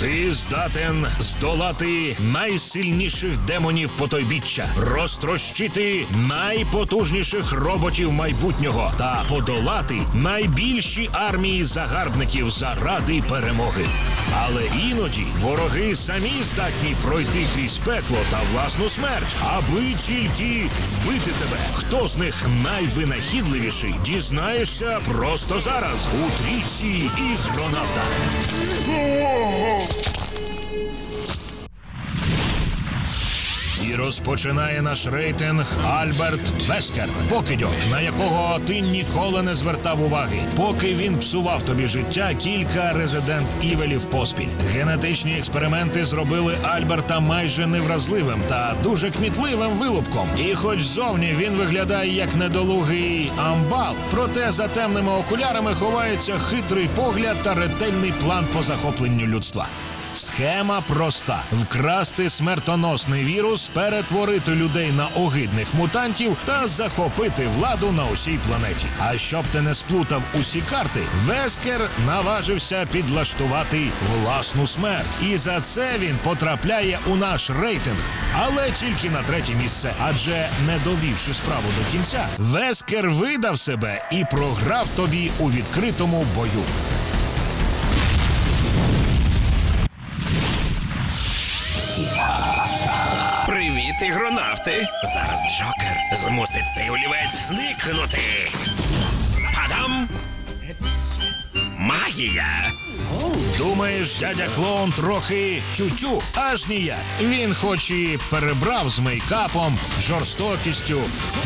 Ти здатен здолати найсильніших демонів потойбіччя, розтрощити найпотужніших роботів майбутнього та подолати найбільші армії загарбників заради перемоги. Але іноді вороги самі здатні пройти крізь пекло та власну смерть, аби тільки вбити тебе. Хто з них найвинахідливіший, дізнаєшся просто зараз у трійці ігронавта. І розпочинає наш рейтинг Альберт Вескер, покидьок, на якого ти ніколи не звертав уваги, поки він псував тобі життя кілька резидент івелів поспіль. Генетичні експерименти зробили Альберта майже невразливим та дуже кмітливим вилупком. І хоч зовні він виглядає як недолугий амбал, проте за темними окулярами ховається хитрий погляд та ретельний план по захопленню людства. Схема проста: вкрасти смертоносний вірус, перетворити людей на огидних мутантів та захопити владу на усій планеті. А щоб ти не сплутав усі карти, Вескер наважився підлаштувати власну смерть. І за це він потрапляє у наш рейтинг, але тільки на третє місце. Адже не довівши справу до кінця, Вескер видав себе і програв тобі у відкритому бою. Привіт, ігронавти! Зараз Джокер змусить цей олівець зникнути. Падам! Магія! Думаєш, дядя клоун трохи тютю, аж ніяк. Він хоч і перебрав з мейкапом, жорстокістю,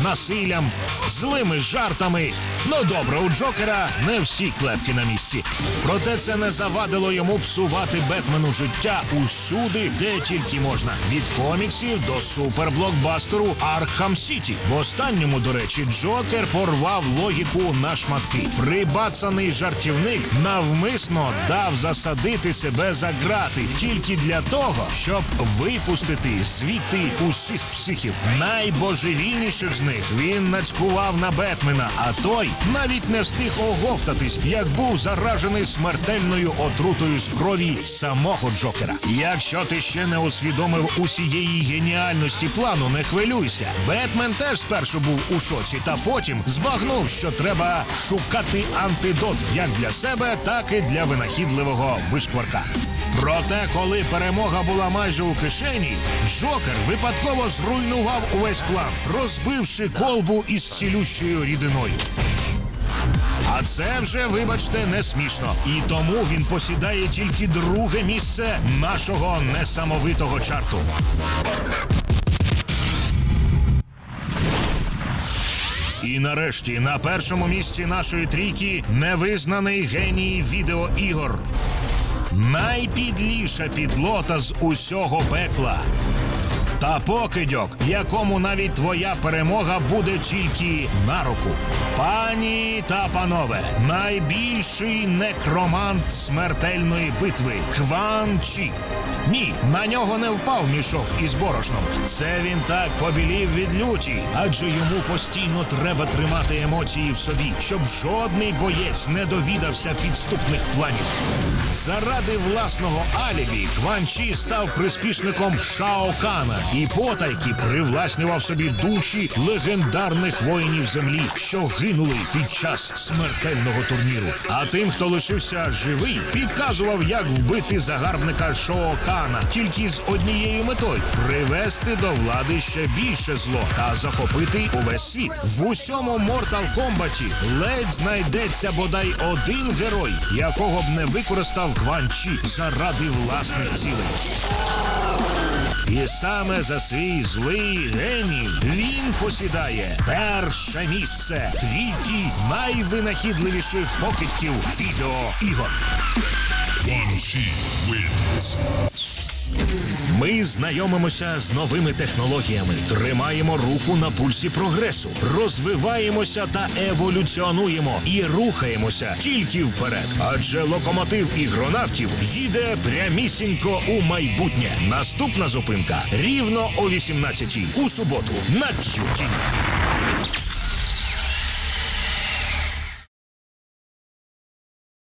насиллям, злими жартами. Ну добре, у Джокера не всі клепки на місці. Проте це не завадило йому псувати Бетмену життя усюди, де тільки можна. Від коміксів до суперблокбастеру Архам Сіті. В останньому, до речі, Джокер порвав логіку на шматки. Прибацаний жартівник навмисно дав засадити себе за грати тільки для того, щоб випустити звідти усіх психів. Найбожевільніших з них він нацькував на Бетмена, а той навіть не встиг оговтатись, як був заражений смертельною отрутою з крові самого Джокера. Якщо ти ще не усвідомив усієї геніальності плану, не хвилюйся. Бетмен теж спершу був у шоці, та потім збагнув, що треба шукати антидот як для себе, так і для винахідливого вишкварка. Проте, коли перемога була майже у кишені, Джокер випадково зруйнував увесь план, розбивши колбу із цілющою рідиною. А це вже, вибачте, не смішно. І тому він посідає тільки друге місце нашого несамовитого чарту. І нарешті на першому місці нашої трійки невизнаний геній відеоігор. Найпідліша підлота з усього пекла. Та покидьок, якому навіть твоя перемога буде тільки на руку. Пані та панове, найбільший некромант смертельної битви Кван Чі. Ні, на нього не впав мішок із борошном. Це він так побілів від люті, адже йому постійно треба тримати емоції в собі, щоб жодний боєць не довідався підступних планів. Заради власного алібі Кван Чі став приспішником Шао Кана і потайки привласнював собі душі легендарних воїнів землі, що гинули під час смертельного турніру. А тим, хто лишився живий, підказував, як вбити загарбника Шао Кана тільки з однією метою привести до влади ще більше зло та захопити увесь світ. В усьому Mortal Kombat ледь знайдеться бодай один герой, якого б не використав Кван Чі заради власних цілей. І саме за свій злий геній він посідає перше місце трійки найвинахідливіших покидьків відеоігор. One, she wins. Ми знайомимося з новими технологіями, тримаємо руку на пульсі прогресу, розвиваємося та еволюціонуємо і рухаємося тільки вперед. Адже локомотив ігронавтів їде прямісінько у майбутнє. Наступна зупинка рівно о 18-й у суботу на QTV.